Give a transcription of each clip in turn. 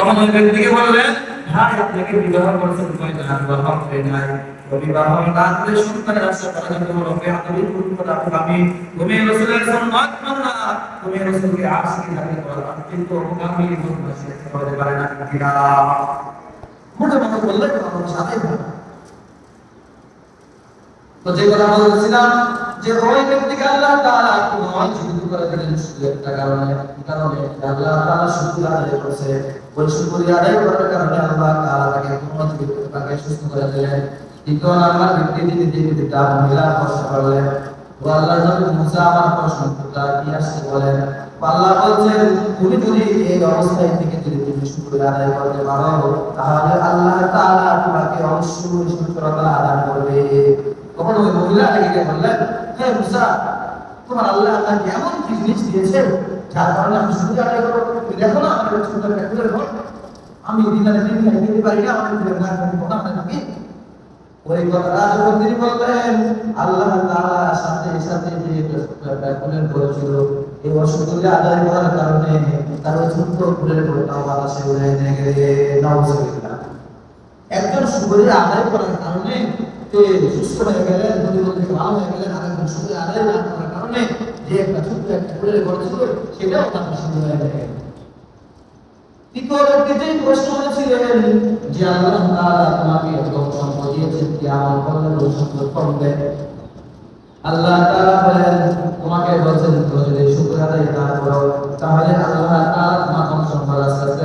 তখন ওই ব্যক্তিকে বললেন, ভাই, আপনাকে বিবাহ করেছেন কয়টা বিবাহ হয় নাই। বিবাহ না করে সন্তানের আশা করা যাবে বলো কে আপনি পূর্ণ রাখো আমি তুমি রসুলের সন্ন্যত মাননা তুমি রসুলকে দাবি করো কিন্তু আমি বলব সে পারে না কিনা মোটামুটি বললে তো আমার সাথে তো যে কথা বলছিলাম যে ওই ব্যক্তিকে আল্লাহ তাআলা কোন জীবিত করে দিলেন শুধু কারণে কারণে আল্লাহ তাআলা শুকর আদায় করেছে। ওই শুকর আদায় করার কারণে আল্লাহ তাআলা তাকে কোন জীবিত তাকে সুস্থ করে দিলেন। দ্বিতীয় নাম্বার, ব্যক্তি তিনি জীবিত তার মহিলা প্রশ্ন করলেন ও আল্লাহ নবী মুসা আমার প্রশ্ন উত্তরটা কি আসছে বলেন আল্লাহ বলছেন, তুমি যদি এই অবস্থায় থেকে যদি তুমি শুকর আদায় করতে পারো, তাহলে আল্লাহ তাআলা তোমাকে অবশ্যই শুকরতা আদায় করবে। তখন ওই মহিলা ডেকে বললেন, হে মুসা, তোমার আল্লাহ আপনাকে এমন কি জিনিস দিয়েছে যার কারণে আমি শুধু আদায় করব। দেখো না, আমার ছোট একটা ঘর। আমি দিন খাই দিতে পারি না আমাকে না না ওই কথাটা যখন তিনি বললেন, আল্লাহ তাআলা সাথে সাথে যে ব্যাকুলের করেছিল এই অসুখগুলি আদায় করার কারণে তার ওই ছোট্ট ফুলের বাতাসে উড়ে নিয়ে গেলে একজন সুগরি আদায় করার কারণে সুস্থ হয়ে গেলেন বলতে ভালো হয়ে গেলেন আর একজন সুগরি আদায় না করার কারণে যে একটা তোমাকে বলছেন তো যদি শুকর আদায় তাহলে আল্লাহ তাআলা তোমার সম্পদ আস্তে আস্তে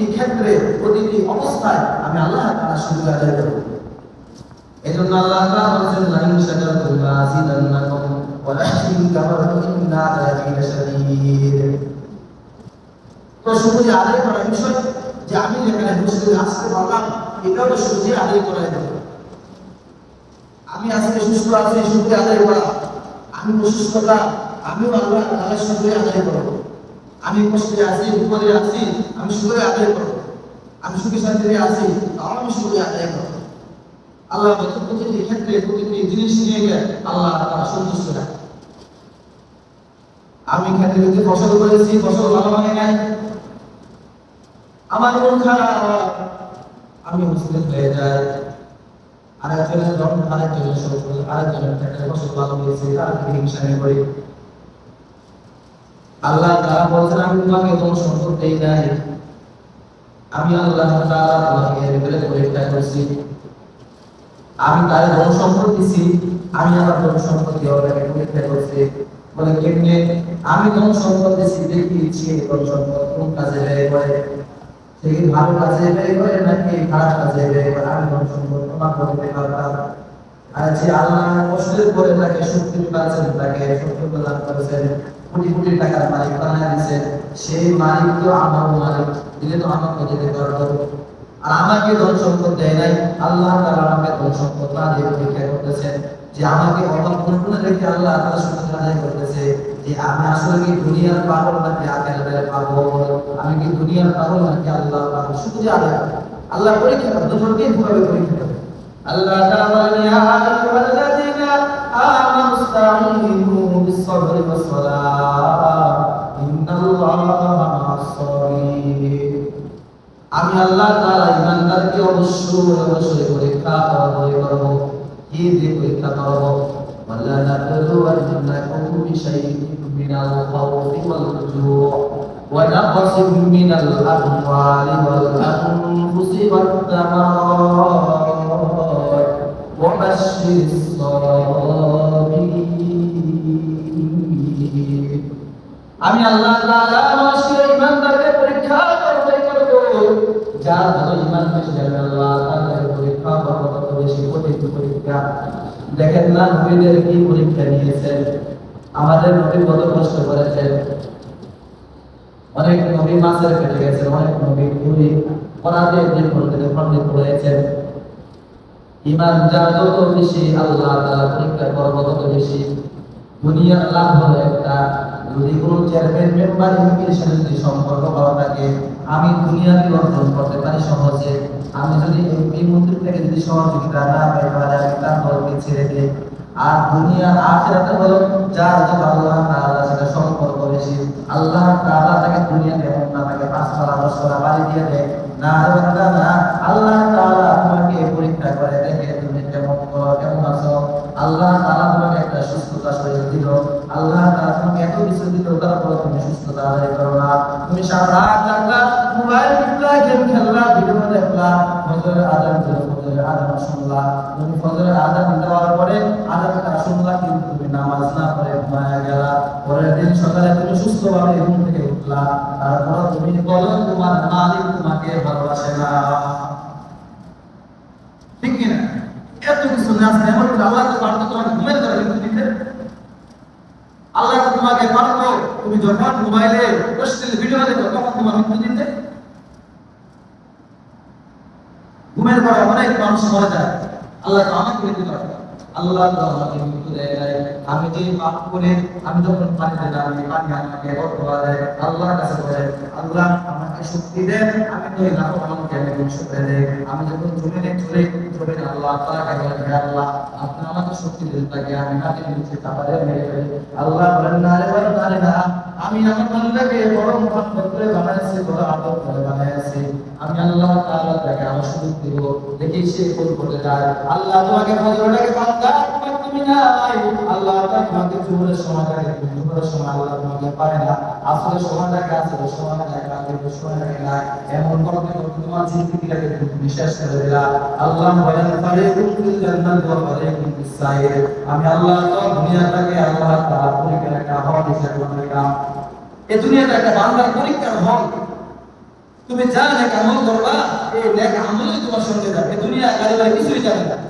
প্রতিটি ক্ষেত্রে প্রতিটি অবস্থায় আমি আল্লাহ তাআলা শুকর আদায় করব। এজন্য আল্লাহ তাআলা বলেছেন, লাইন শাকারতুম লাযিদান্নাকুম ওয়া লাইন কাফারতুম ইন্না আযাবি লাশাদীদ তো শুধু আদায় করার বিষয় যে আমি যেখানে মুসলিম আসতে পারলাম, এটাও তো শুধু আদায় দেবো আমি আজকে সুস্থ আছি শুক্রিয়া আদায় করা। আমি অসুস্থতা, আমিও আল্লাহ তাআলার শুক্রিয়া আদায় করব। আমি কষ্টে আছি বিপদে আছি, আমি শুক্রিয়া আদায় করব। আমি সুখে শান্তিতে আছি, তাও আমি শুক্রিয়া আদায় করব। আল্লাহ প্রতিটি ক্ষেত্রে প্রতিটি জিনিস নিয়ে গেলে আল্লাহ তাআলা সন্তুষ্ট রাখে। আমি খেতে খেতে ফসল করেছি, ফসল ভালো হয় নাই। আমার মন খারাপ। আমি মুসলিম হয়ে যাই। আরেকজনের রং, আরেকজনের সফল আরেকজনের ক্ষেত্রে ফসল ভালো হয়েছে তার থেকে হিংসা করি। আল্লাহ তাআলা বলছেন, আমি তোমাকে কোন সম্পদ দেই নাই। আমি আল্লাহ তাআলা তোমাকে ভিতরে পরীক্ষা করেছি। আমি তার ধন সম্পদ দিছি, আমি আমার ধন সম্পদ দিয়ে ওটাকে পরীক্ষা করছি। বলে, কেমনে? আমি ধন সম্পদ দিছি, দেখি সে ধন সম্পদ কোন কাজে ব্যয় করে। সে কি ভালো কাজে ব্যয় করে নাকি খারাপ কাজে ব্যয় করে? আমি ধন সম্পদ তোমার করতে পারতাম। আর যে আল্লাহ কষ্টের পরে তাকে শক্তি পাচ্ছেন তাকে শক্তি প্রদান করেছেন। কোটি কোটি টাকার মালিক বানায় দিয়েছেন সেই মালিক তো আমার মালিক, দিলে তো আমাকে দিতে পারতো আর আমাকে ধন সম্পদ দেয় নাই, আল্লাহ তাআলা আমাকে ধন সম্পদ না দিয়ে পরীক্ষা করতেছেন। যে আমাকে অভাব পূর্ণ রেখে আল্লাহ তাআলা শুকর আদায় করতেছে যে আমি আসলে কি দুনিয়ার পাগল নাকি আখেরাতের পাগল? আমি কি দুনিয়ার পাগল নাকি আল্লাহ পাগল? শুধু যে আদায় আল্লাহ পরীক্ষা করে, দুজনকে দুভাবে পরীক্ষা করে। আল্লাহ তাআলা ইয়া আইয়ুহাল্লাযীনা আমানু ইসতাঈনু বিস-সাবরি ওয়াস-সালাহ ইন্নাল্লাহা মা'আস-সাবিরিন আমি আল্লাহ তাআলা ইমানদারকে অবশ্যই অবশ্যই পরীক্ষা করব করব কি দিয়ে পরীক্ষা করব। ওয়ালা নাবলুওয়ান্নাকুম বিশাইইন মিনাল খাউফি ওয়াল জুউ ওয়া নাকসিম মিনাল আমওয়ালি ওয়াল আনফুসি আমি আল্লাহ পরীক্ষা করবই করব যার ভালো ইমান বেশি যাবে আল্লাহ তাআলাকে পরীক্ষা করব কত বেশি কঠিন পরীক্ষা। দেখেন না, নবীদের কি পরীক্ষা নিয়েছেন? আমাদের নবী কত কষ্ট করেছেন। অনেক নবী মাছের পেটে গেছেন, অনেক নবী পুরী অনাদের দিন করে খণ্ডিত হয়েছেন ইমান যার যত বেশি আল্লাহ তাআলা পরীক্ষা করব তত বেশি দুনিয়ার লাভ হলো একটা। যদি কোনো চেয়ারম্যান মেম্বার এমপির সাথে যদি সম্পর্ক ভালো থাকে, আমি দুনিয়াকে অর্জন করতে পারি সহজে। আমি যদি এমপি মন্ত্রী থেকে যদি সহযোগিতা না পাই, তাহলে আমি তার দলকে ছেড়ে দিই। আর দুনিয়ার আখেরাতে হলো যার যত আল্লাহ তাআলা সাথে সম্পর্ক বেশি। আল্লাহ তাআলা তাকে দুনিয়াতে এমন না তাকে পাঁচতলা, দশতলা বাড়ি দিয়ে দেয়। না বান্দা, না। আল্লাহ তাআলা তোমাকে পরীক্ষা করে দেখে তুমি কেমন কেমন আছো? আল্লাহ তাআলা তোমাকে একটা সুস্থতা শরীর দিল। আল্লাহ তাআলা তোমাকে এত কিছু দিল তারপর তুমি সুস্থতা আদায় করো না। তুমি সারা রাত জাগলা মোবাইল টিপলা গেম খেললা ভিডিও দেখলা ফজরের আজান দিল ফজরের আজান শুনলা তুমি ফজরের আজান দেওয়ার পরে আজানটা শুনলা কিন্তু তুমি নামাজ না পড়ে ঘুমায়া গেলা। পরের দিন সকালে তুমি সুস্থভাবে ঘুম থেকে উঠলা। তারপর তুমি বলো, তোমার মালিক তোমাকে ভালোবাসে না। ঠিক কিনা? এত কিছু না আল্লাহ তো পারতো তোমাকে ঘুমের ধরে কিন্তু আল্লাহ তোমাকে পারতো, তুমি যখন মোবাইলে অশ্লীল ভিডিও দেখো, তখন তোমার মৃত্যু দিতে। ঘুমের পরে অনেক মানুষ মরে যায়। আল্লাহ আমাকে মৃত্যু আল্লাহ তো আমাকে মৃত্যু দেয় আমি যে পাপ করে আমি যখন পানিতে নামি পানি আমাকে বর্তমান দেয় আল্লাহর কাছে বলে, আল্লাহ আমাকে শক্তি দেন আমি তো এই নাফক আমাকে আমি ধ্বংস করে দেয় আমি যখন জমিনে চলে জমিনে আল্লাহ তাআলাকে বলে হে আল্লাহ, আপনি আমাকে শক্তি দেন তাকে আমি মাটির নিচে চাপারে মেরে ফেলি? আল্লাহ বলেন, না রে বলেন না রে না। আমি আমার বান্দাকে বড় মহাব্বত করে বানাইছি, বড় আদর করে বানাইছি। আমি আল্লাহ তাআলা তাকে আমার সুযোগ দিব। দেখি সে কোন করে যায় আল্লাহ তোমাকে ফজরটাকে বান্দা করে আমি আল্লাহ দুনিয়াটাকে আল্লাহ তাআলা পরীক্ষার একটা হল হিসেবে বানাইলাম এই দুনিয়াটা একটা বান্দার পরীক্ষার হল। তুমি যা নেক আমল করবা, এই নেক আমলই তোমার সঙ্গে যাবে। দুনিয়া গাড়ি কিছুই যাবে না।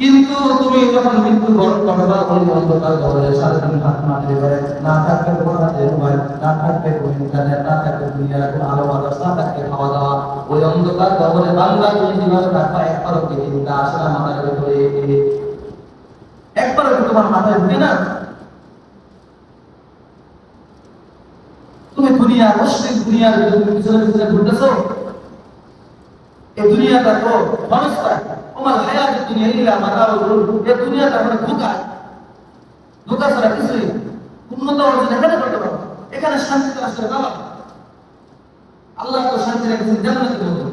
কিন্তু তুমি যখন মৃত্যু বরণ করবা ওই অন্ধকার কবরে। সারা দিন হাত মাটির ঘরে, না থাকবে তোমার হাতে মোবাইল না থাকবে কোনো ইন্টারনেট না থাকবে দুনিয়ার কোনো আলো বাতাস, না থাকবে খাওয়া দাওয়া। ওই অন্ধকার কবরে বাংলা তুমি যেভাবে থাকবা? একবারও কি চিন্তা আসে না মাথার ভিতরে একবারও তোমার মাথায় ঢুকে না? তুমি দুনিয়া অশ্লীল দুনিয়ার পিছনে পিছনে ঘুরতেছো? এই দুনিয়াটা তো মানুষটা তোমার হায়াত দুনিয়া ইলা মাতাউল গুরুর এই দুনিয়াটা মানে ধোকা ধোকা ছাড়া কিছুই উন্নত অর্জন এখানে করতে পারো এখানে শান্তিতে আসলে বাবা আল্লাহ তো শান্তি রেখেছেন জান্নাতের মধ্যে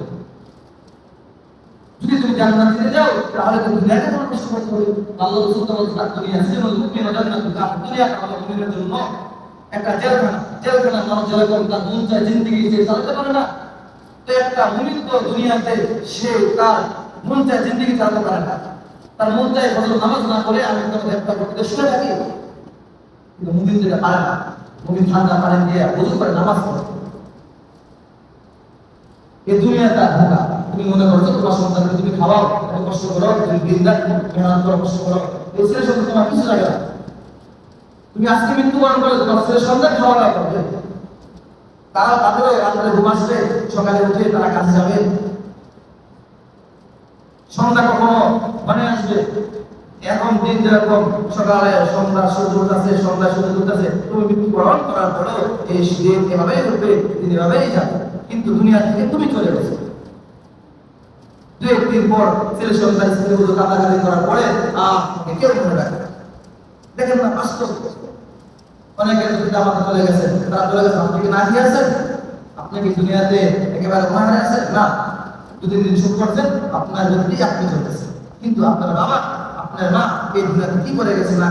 যদি তুমি জান্নাতে যাও, তাহলে তুমি দুনিয়াকে তোমার কষ্ট করতে হবে আল্লাহ রসুল তো বলছে দুনিয়া সিনুল মুমিন জান্নাত কা দুনিয়াটা হলো মুমিনের জন্য একটা জেলখানা জেলখানা মানুষ জেলে করে তার মন চায় জিন্দগি সে চালাতে পারে না। তো একটা মুমিন তো দুনিয়াতে সে তার মন চায় জিন্দগি চালাতে পারে না। তার মন চায় ফজর নামাজ না করে আমি একটা একটা করতে শুনে থাকি। কিন্তু মুমিন যেটা পারে না। মুমিন ঠান্ডা পানি দিয়ে ওযু করে নামাজ পড়ে। এই দুনিয়াটা ধোকা তুমি মনে করছ তোমার সন্তানকে তুমি খাওয়াও কষ্ট করো, তুমি দিন রাত মেহনত করো, কষ্ট করো। এই ছেলের সঙ্গে তোমার কিছু লাগে না। তুমি আজকে মৃত্যুবরণ করে তোমার ছেলের সন্তান খাওয়া করবে তারা তাদের রাত্রে ঘুম আসবে, সকালে উঠে তারা কাজে যাবে। সন্ধ্যা কখনো মানে আসবে? এখন দিন যেরকম সকালে সন্ধ্যা সূর্য উঠতেছে, সন্ধ্যা সূর্য উঠতেছে, তুমি মৃত্যুবরণ করার পরেও এই দিন এভাবেই উঠবে দিন এভাবেই যাবে। কিন্তু দুনিয়া থেকে তুমি চলে গেছো। দু একদিন পর ছেলে সন্তান স্ত্রী করার পরে আহ কেউ মনে রাখবে না। দেখেন না অনেকে মাতা চলে গেছে, তারা চলে গেছে, আপনি কি আছেন? আপনি কি দুনিয়াতে একেবারে মহারে আছেন? না। সুখ করছেন আপনার গতি আপনি চলতেছেন কিন্তু আপনার বাবা, আপনার মা এই কি করে গেছে, না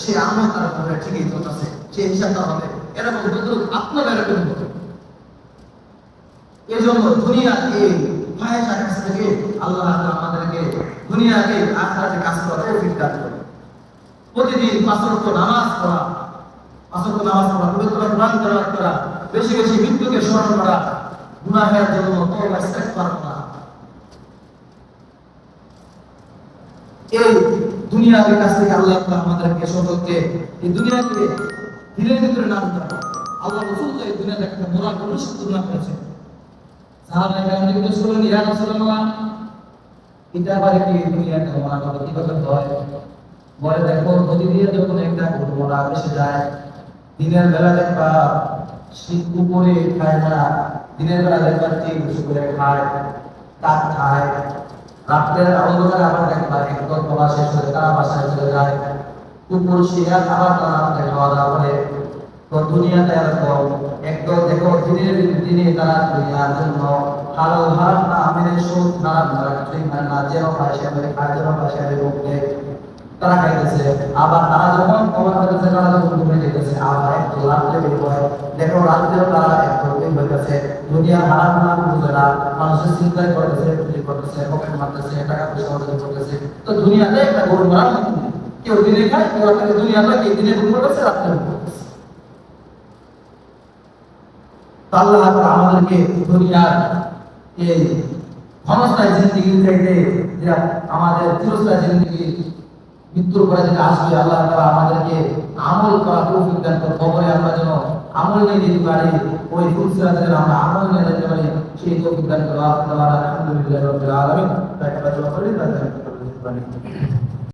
সে তার ঠিকই চলতেছে সে হিসাবটা হবে, এরকম আত্মবেরকম হতো এই জন্য দুনিয়া এই কাছ থেকে আল্লাহ আমাদেরকে দুনিয়াকে কাজ করা তৌফিক দান প্রতিদিন পাঁচ ওয়াক্ত নামাজ পড়া, পাঁচ ওয়াক্ত নামাজ পড়া, পবিত্র কোরআন তেলাওয়াত করা, বেশি বেশি মৃত্যুকে স্মরণ করা, গুনাহের জন্য করা এই দুনিয়ার কাছ থেকে আল্লাহ আমাদেরকে সকলকে এই দুনিয়াকে দিলের ভিতরে না দিতে পারে। আল্লাহ রাসূল এই দুনিয়াতে একটা মোরাল ভবিষ্যৎ তুলনা করেছেন। সাহাবায়ে কেরাম জিজ্ঞেস করলেন ইয়া রাসূলুল্লাহ, এটা আবার কি দুনিয়াটা মোরা করা কীভাবে হয়? বলে, দেখো নদী দিয়ে যখন একটা মোরা এসে যায়, দিনের বেলা দেখবা শীত উপরে খায় না দিনের বেলা দেখবা ঠিক করে খায় কাক খায়। রাত্রের অন্ধকারে আবার দেখবা একদম পড়া শেষ হয়ে তারা বাসায় চলে যায়। কুকুর, শিয়াল, আবার তারা রাত্রে খাওয়া দাওয়া করে। তো দুনিয়াতে এরকম একদম দেখো, দিনের দিনে তারা দুনিয়ার জন্য হালাল হারাম না আমি সুখ হারাম না যেন পাশে সে খাদ্য খায় যেন খায় সে মেরে মুখে তারা খাইতেছে, আবার তারা যখন কবর করতেছে তারা যখন ঘুমে যেতেছে, আবার একটু রাত্রে বের হয় দেখো, রাত্রেও তারা একটু বের হইতেছে। দুনিয়া হারাম হারাম বুঝে না। মানুষের চিন্তায় করতেছে চুরি করতেছে পকেট মারতেছে টাকা পয়সা অর্জন করতেছে। তো দুনিয়াতে একটা গরু না। কেউ দিনে খায়, কেউ রাত্রে দুনিয়াতে কেউ দিনে ঘুম করতেছে, রাত্রে ঘুম করতেছে। আল্লাহ আমাদেরকে দুনিয়ার এই ক্ষমতায় জিন্দগি থেকে আমাদের চিরস্থায়ী জিন্দগি মৃত্যুর পরে যেটা আসবে আল্লাহ তারা আমাদেরকে আমল করা তৌফিক দান করে কবরে আমরা যেন আমল নিয়ে যেতে পারি, ওই ফুলসিরাতে যেন আমরা আমল নিয়ে যেতে পারি, সেই তৌফিক দান করে আলহামদুলিল্লাহ রাব্বিল আলামিন। তাকে আমরা করতে পারি